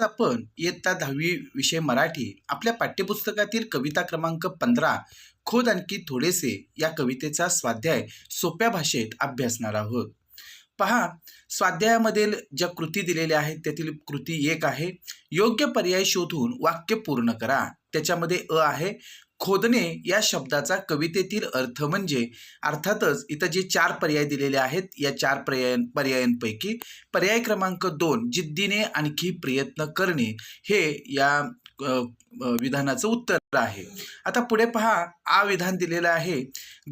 आपण इयत्ता दहावी विषय मराठी आपल्या पाठ्यपुस्तकातील कविता क्रमांक पंधरा खोद आणखी थोडेसे या कवितेचा स्वाध्याय सोप्या भाषेत अभ्यासणार आहोत. पहा स्वाध्यायामधील ज्या कृती दिलेल्या आहेत त्यातील कृती एक आहे. योग्य पर्याय शोधून वाक्य पूर्ण करा. त्याच्यामध्ये अ आहे खोदणे या शब्दाचा कवितेतील अर्थ म्हणजे अर्थातच इथं जे चार पर्याय दिलेले आहेत या चार पर्याय पर्यायांपैकी पर्याय क्रमांक दोन जिद्दीने आणखी प्रयत्न करणे हे या विधानाचं उत्तर आहे. आता पुढे पहा आ विधान दिलेलं आहे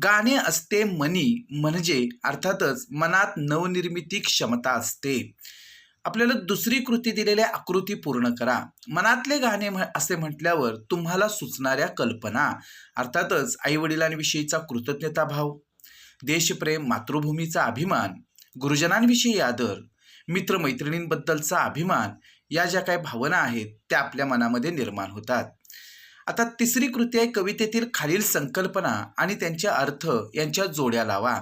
गाणे असते मनी म्हणजे अर्थातच मनात नवनिर्मिती क्षमता असते. आपल्याला दुसरी कृती दिलेल्या आकृती पूर्ण करा. मनातले गाणे म्ह- असे म्हटल्यावर तुम्हाला सुचणाऱ्या कल्पना अर्थातच आईवडिलांविषयीचा कृतज्ञता भाव देशप्रेम मातृभूमीचा अभिमान गुरुजनांविषयी आदर मित्रमैत्रिणींबद्दलचा अभिमान या ज्या काही भावना आहेत त्या आपल्या मनामध्ये निर्माण होतात. आता तिसरी कृती आहे कवितेतील खालील संकल्पना आणि त्यांचे अर्थ यांच्या जोड्या लावा.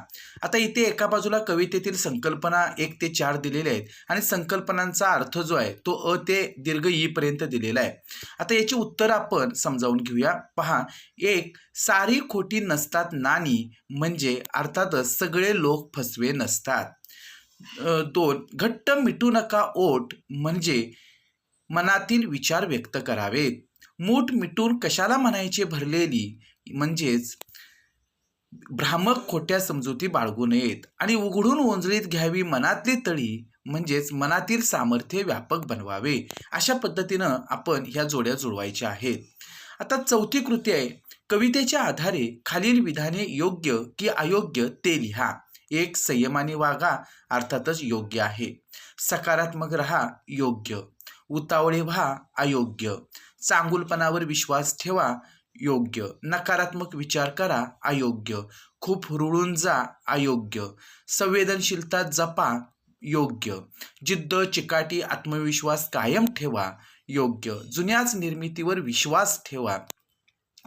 आता इथे एका बाजूला कवितेतील संकल्पना एक ते चार दिलेले आहेत आणि संकल्पनांचा अर्थ जो आहे तो अ ते दीर्घ ईपर्यंत दिलेला आहे. आता याची उत्तर आपण समजावून घेऊया. पहा एक सारी खोटी नसतात नाणी म्हणजे अर्थातच सगळे लोक फसवे नसतात. दोन घट्ट मिटू नका ओट म्हणजे मनातील विचार व्यक्त करावेत. मूठ मिटून कशाला म्हणायचे भरलेली? म्हणजेच भ्रामक खोट्या समजुती बाळगू नयेत आणि उघडून ओंजळीत घ्यावी मनातली तळी म्हणजेच मनातील सामर्थ्य व्यापक बनवावे अशा पद्धतीनं आपण ह्या जोड्या जुळवायच्या आहेत. आता चौथी कृती आहे. कवितेच्या आधारे खालील विधाने योग्य की अयोग्य ते लिहा. एक संयमाने वागा अर्थातच योग्य आहे. सकारात्मक रहा योग्य. उतावळे व्हा अयोग्य. चांगुलपणावर विश्वास ठेवा. योग्य. नकारात्मक विचार करा. अयोग्य. खूप रुळून जा. अयोग्य. संवेदनशीलता जपा. योग्य. जिद्द चिकाटी आत्मविश्वास कायम ठेवा. योग्य. जुन्याच निर्मितीवर विश्वास ठेवा.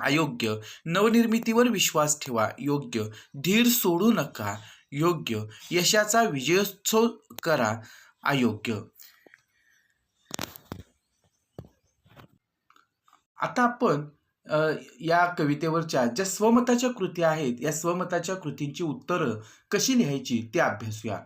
अयोग्य. नवनिर्मितीवर विश्वास ठेवा. योग्य. धीर सोडू नका. योग्य. यशाचा विजयोत्सव करा. अयोग्य. आता आपण या कवितेवरच्या ज्या स्वमताच्या कृती आहेत या स्वमताच्या कृतींची उत्तरं कशी लिहायची ते अभ्यासूया.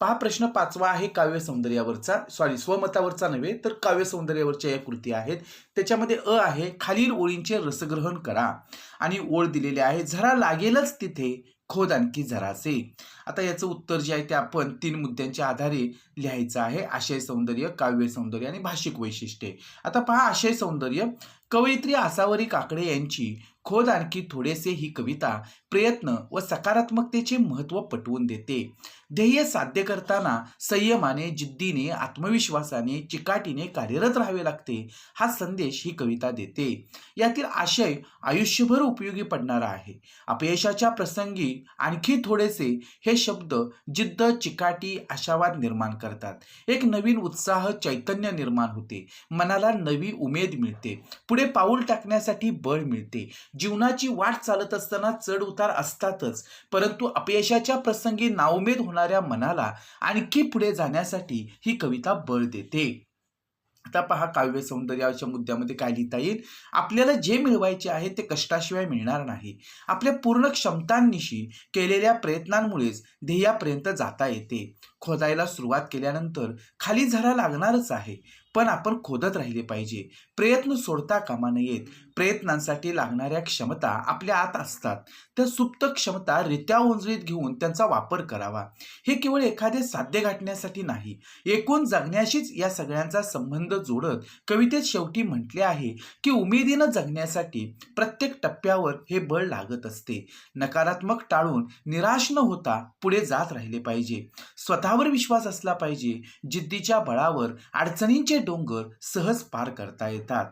पहा प्रश्न पाचवा आहे काव्य सौंदर्यावरचा. सॉरी स्वमतावरचा नव्हे तर काव्य सौंदर्यावरच्या या कृती आहेत. त्याच्यामध्ये अ आहे खालील ओळींचे रसग्रहण करा. आणि ओळ दिलेली आहे. झरा लागेलच तिथे. खोद आणखी झराचे आता याचं उत्तर जे आहे ते आपण तीन मुद्द्यांच्या आधारे लिहायचं आहे. आशय सौंदर्य काव्य सौंदर्य आणि भाषिक वैशिष्ट्ये. आता पहा आशय सौंदर्य. कवयित्री आसावरी काकडे यांची खोद आणखी थोडेसे ही कविता प्रयत्न व सकारात्मकतेचे महत्त्व पटवून देते. ध्येय साध्य करताना संयमाने जिद्दीने आत्मविश्वासाने चिकाटीने कार्यरत राहावे लागते. हा संदेश ही कविता देते. यातील आशय आयुष्यभर उपयोगी पडणारा आहे. अपयशाच्या प्रसंगी आणखी थोडेसे हे शब्द जिद्द चिकाटी आशावाद निर्माण करतात. एक नवीन उत्साह चैतन्य निर्माण होते. मनाला नवी उमेद मिळते. पुढे पाऊल टाकण्यासाठी बळ मिळते. जीवनाची वाट चालत असताना चढ उतार असतातच. परंतु अपयशाच्या प्रसंगी नाउमेद होणाऱ्या मनाला आणखी पुढे जाण्यासाठी ही कविता बळ देते. आता पहा काव्य सौंदर्याच्या मुद्द्यामध्ये काय लिहिता येईल? आपल्याला जे मिळवायचे आहे ते कष्टाशिवाय मिळणार नाही. आपल्या पूर्ण क्षमतांनिशी केलेल्या प्रयत्नांमुळेच ध्येयापर्यंत जाता येते. खोदायला सुरुवात केल्यानंतर खाली झरा लागणारच आहे. पण आपण खोदत राहिले पाहिजे. प्रयत्न सोडता कामा नयेत. प्रयत्नांसाठी लागणाऱ्या क्षमता आपल्या आत असतात. त्या सुप्त क्षमता रित्या उंजळीत घेऊन त्यांचा वापर करावा. हे केवळ एखादे साध्य गाठण्यासाठी नाही. एकूण जगण्याशीच या सगळ्यांचा संबंध जोडत कवितेत शेवटी म्हटले आहे की उमेदीनं जगण्यासाठी प्रत्येक टप्प्यावर हे बळ लागत असते. नकारात्मक टाळून निराश न होता पुढे जात राहिले पाहिजे. स्वतःवर विश्वास असला पाहिजे. जिद्दीच्या बळावर अडचणींचे डोंगर सहज पार करता येतात.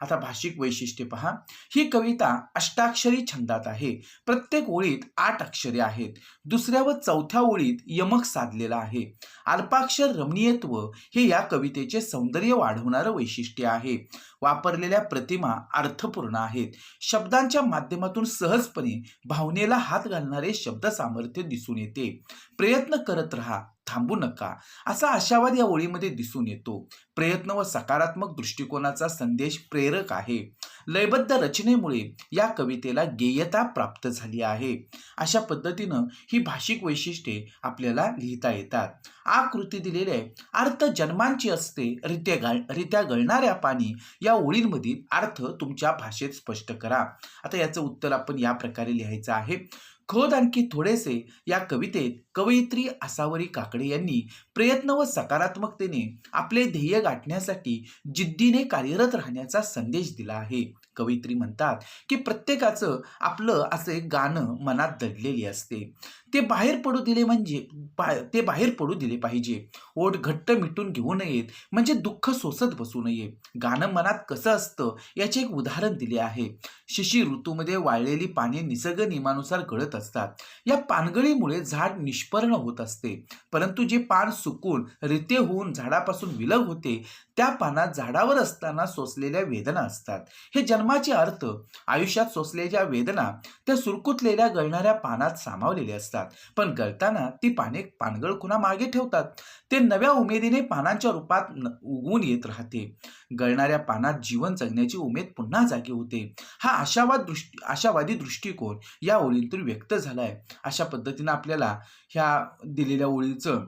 आता भाषिक वैशिष्ट्ये पहा. ही कविता अष्टाक्षरी छंदात आहे. प्रत्येक ओळीत आठ अक्षरे आहेत. दुसऱ्या व चौथ्या ओळीत यमक साधलेला आहे. अल्पाक्षर रमणीयत्व हे या कवितेचे सौंदर्य वाढवणारं वैशिष्ट्य आहे. वापरलेल्या प्रतिमा अर्थपूर्ण आहेत. शब्दांच्या माध्यमातून सहजपणे भावनेला हात घालणारे शब्द सामर्थ्य दिसून येते. प्रयत्न करत राहा थांबू नका असा आशावाद या ओळीमध्ये दिसून येतो. प्रयत्न व सकारात्मक दृष्टिकोनाचा संदेश प्रेरक आहे. लयबद्ध रचनेमुळे या कवितेला गेयता प्राप्त झाली आहे. अशा पद्धतीनं ही भाषिक वैशिष्ट्ये आपल्याला लिहिता येतात. आकृती दिलेले अर्थ जन्मांची असते रित्या गाळ रित्या गळणाऱ्या पाणी या ओळींमधील अर्थ तुमच्या भाषेत स्पष्ट करा. आता याचं उत्तर आपण या प्रकारे लिहायचं आहे. खोद आणखी थोडेसे या कवितेत कवयित्री आसावरी काकडे यांनी प्रयत्न व सकारात्मकतेने आपले ध्येय गाठण्यासाठी जिद्दीने कार्यरत राहण्याचा संदेश दिला आहे. कवयित्री म्हणतात की प्रत्येकाचं आपलं असं एक गाणं मनात दडलेली असते. ते बाहेर पडू दिले म्हणजे बा ते बाहेर पडू दिले पाहिजे. ओठ घट्ट मिटून घेऊ नयेत म्हणजे दुःख सोसत बसू नये. गाणं मनात कसं असतं याचे एक उदाहरण दिले आहे. शिशी ऋतूमध्ये वाळलेली पाने निसर्ग नियमानुसार गळत असतात. या पानगळीमुळे झाड निष्पर्ण होत असते. परंतु जे पान सुकून रिते होऊन झाडापासून विलग होते त्या पानात झाडावर असताना सोसलेल्या वेदना असतात. हे जन्माचे अर्थ आयुष्यात सोसलेल्या वेदना त्या सुरकुतलेल्या गळणाऱ्या पानात सामावलेले असतात. पण गळताना ती पाने पानगळ खुणा मागे ठेवतात? ते नव्या उमेदीने पानांच्या रूपात न- उगवून येत राहते. गळणाऱ्या पानात जीवन जगण्याची उमेद पुन्हा जागी होते. हा आशावाद दृष्टी आशावादी दृष्टिकोन या ओळीतून व्यक्त झालाय. अशा पद्धतीनं आपल्याला ह्या दिलेल्या ओळीचं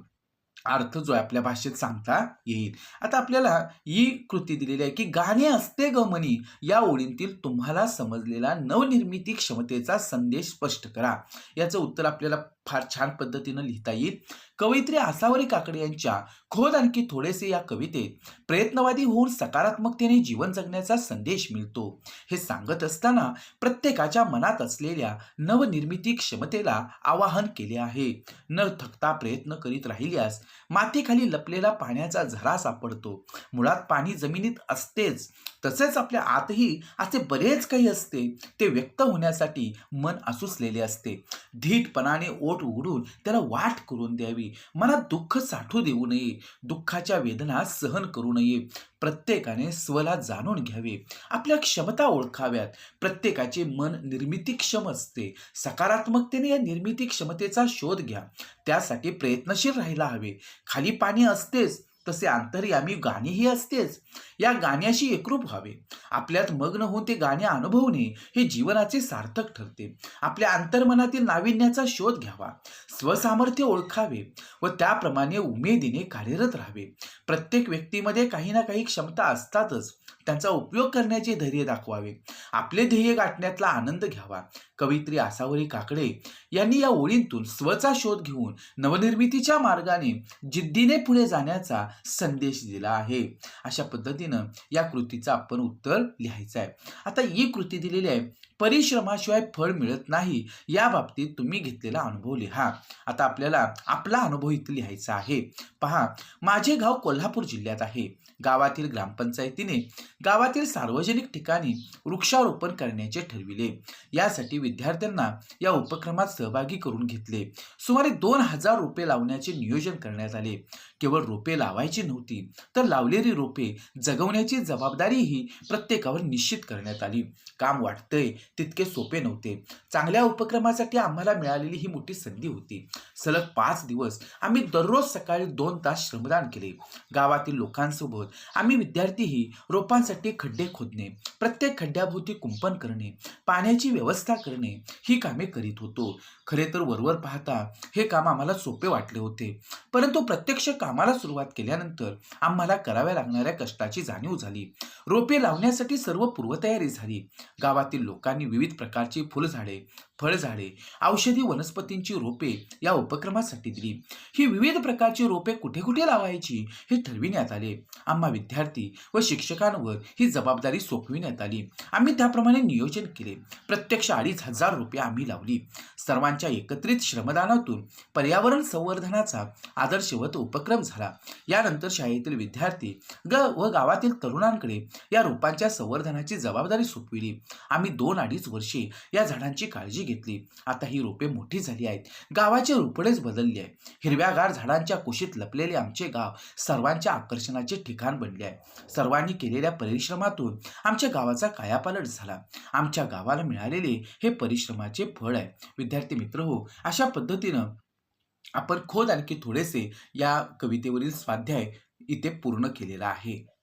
अर्थ जो आहे आपल्या भाषेत सांगता येईल. आता आपल्याला ही कृती दिलेली आहे की गाणे असते ग मनी या ओळींतील तुम्हाला समजलेला नवनिर्मिती क्षमतेचा संदेश स्पष्ट करा. याचं उत्तर आपल्याला फार छान पद्धतीनं लिहिता येईल. कवयित्री आसावरी काकडे यांच्या खोद आणखी थोडेसे या कवितेत प्रयत्नवादी होऊन सकारात्मकतेने जीवन जगण्याचा संदेश मिळतो. हे सांगत असताना प्रत्येकाच्या मनात असलेल्या नवनिर्मिती क्षमतेला आवाहन केले आहे. न थकता प्रयत्न करीत राहिल्यास मातीखाली लपलेला पाण्याचा झरा सापडतो. मुळात पाणी जमिनीत असतेच. तसेच आपल्या आतही असे बरेच काही असते. ते व्यक्त होण्यासाठी मन असुसलेले असते. धीटपणाने ओढ ओठ उघडून त्याला वाट करून द्यावी. मनात दुःख साठू देऊ नये. दुःखाच्या वेदना सहन करू नये. प्रत्येकाने स्वला जाणून घ्यावे. आपल्या क्षमता ओळखाव्यात. प्रत्येकाचे मन निर्मितीक्षम असते. सकारात्मकतेने या निर्मिती क्षमतेचा शोध घ्या. त्यासाठी प्रयत्नशील राहायला हवे. खाली पाणी असतेच. तसे अंतर्यामी गाणीही असतेच. या गाण्याशी एकरूप व्हावे. आपल्यात मग्न होऊन ते गाणे अनुभवणे हे जीवनाचे सार्थक ठरते. आपल्या अंतर्मनातील नाविन्याचा शोध घ्यावा. स्वसामर्थ्य ओळखावे व त्याप्रमाणे उमेदीने कार्यरत राहावे. प्रत्येक व्यक्तीमध्ये काही ना काही क्षमता असतातच. त्यांचा उपयोग करण्याचे धैर्य दाखवावे. आपले ध्येय गाठण्यातला आनंद घ्यावा. कवित्री आसावरी काकडे यांनी या ओळींतून स्वचा शोध घेऊन नवनिर्मितीच्या मार्गाने जिद्दीने पुढे जाण्याचा संदेश दिला आहे. अशा पद्धतीनं या कृतीचं आपण उत्तर लिहायचं आहे. आता ही कृती दिलेली आहे परिश्रमाशिवाय फळ मिळत नाही. या बाबतीत तुम्ही घेतलेला अनुभव लिहा. आता आपल्याला आपला अनुभव इथं लिहायचा आहे. पहा माझे गाव कोल्हापूर जिल्ह्यात आहे. गावातील ग्रामपंचायतीने गावातील सार्वजनिक ठिकाणी वृक्षारोपण करण्याचे ठरविले. यासाठी विद्यार्थ्यांना या उपक्रमात सहभागी करून घेतले. सुमारे दोन हजार रोपे लावण्याचे नियोजन करण्यात आले. केवळ रोपे लावायची नव्हती तर लावलेली रोपे जगवण्याची जबाबदारीही प्रत्येकावर निश्चित करण्यात आली. काम वाटतंय तितके सोपे नव्हते. चांगल्या उपक्रमासाठी आम्हाला मिळालेली ही मोठी संधी होती. सलग पाच दिवस आम्ही दररोज सकाळी दोन तास श्रमदान केले. गावातील लोकांसोबत आम्ही विद्यार्थीही रोपांसाठी खड्डे खोदणे प्रत्येक खड्ड्याभोवती कुंपण करणे पाण्याची व्यवस्था करणे ही कामे करीत होतो. खरे तर वरवर पाहता हे काम आम्हाला सोपे वाटले होते. परंतु प्रत्यक्ष कामाला सुरुवात केल्यानंतर आम्हाला कराव्या लागणाऱ्या कष्टाची जाणीव झाली. रोपे लावण्यासाठी सर्व पूर्वतयारी झाली. गावातील लोकांनी विविध प्रकारची फुलझाडे फळझाडे औषधी वनस्पतींची रोपे या उपक्रमासाठी दिली. ही विविध प्रकारची रोपे कुठे कुठे लावायची हे ठरविण्यात आले. आम्हा विद्यार्थी व शिक्षकांवर ही जबाबदारी सोपविण्यात आली. आम्ही त्याप्रमाणे नियोजन केले. प्रत्यक्ष अडीच हजार रोपे आम्ही लावली. सर्वांच्या एकत्रित श्रमदानातून पर्यावरण संवर्धनाचा आदर्शवत उपक्रम झाला. यानंतर शाळेतील विद्यार्थी ग व गावातील तरुणांकडे या रोपांच्या संवर्धनाची जबाबदारी सोपविली. आम्ही दोन अडीच वर्षे या झाडांची काळजी घेतली. आता ही रोपे मोठी झाली आहेत. गावाचे रूपडेच बदलले आहे. हिरव्यागार झाडांच्या कुशीत लपलेले आमचे गाव सर्वांच्या आकर्षणाचे ठिकाण बनले आहे. सर्वांनी केलेल्या परिश्रमातून आमच्या गावाचा कायापालट झाला. आमच्या गावाला मिळालेले हे परिश्रमाचे फळ आहे. विद्यार्थी मित्र हो अशा पद्धतीनं आपण खोद आणखी थोडेसे या कवितेवरील स्वाध्याय इथे पूर्ण केलेला आहे.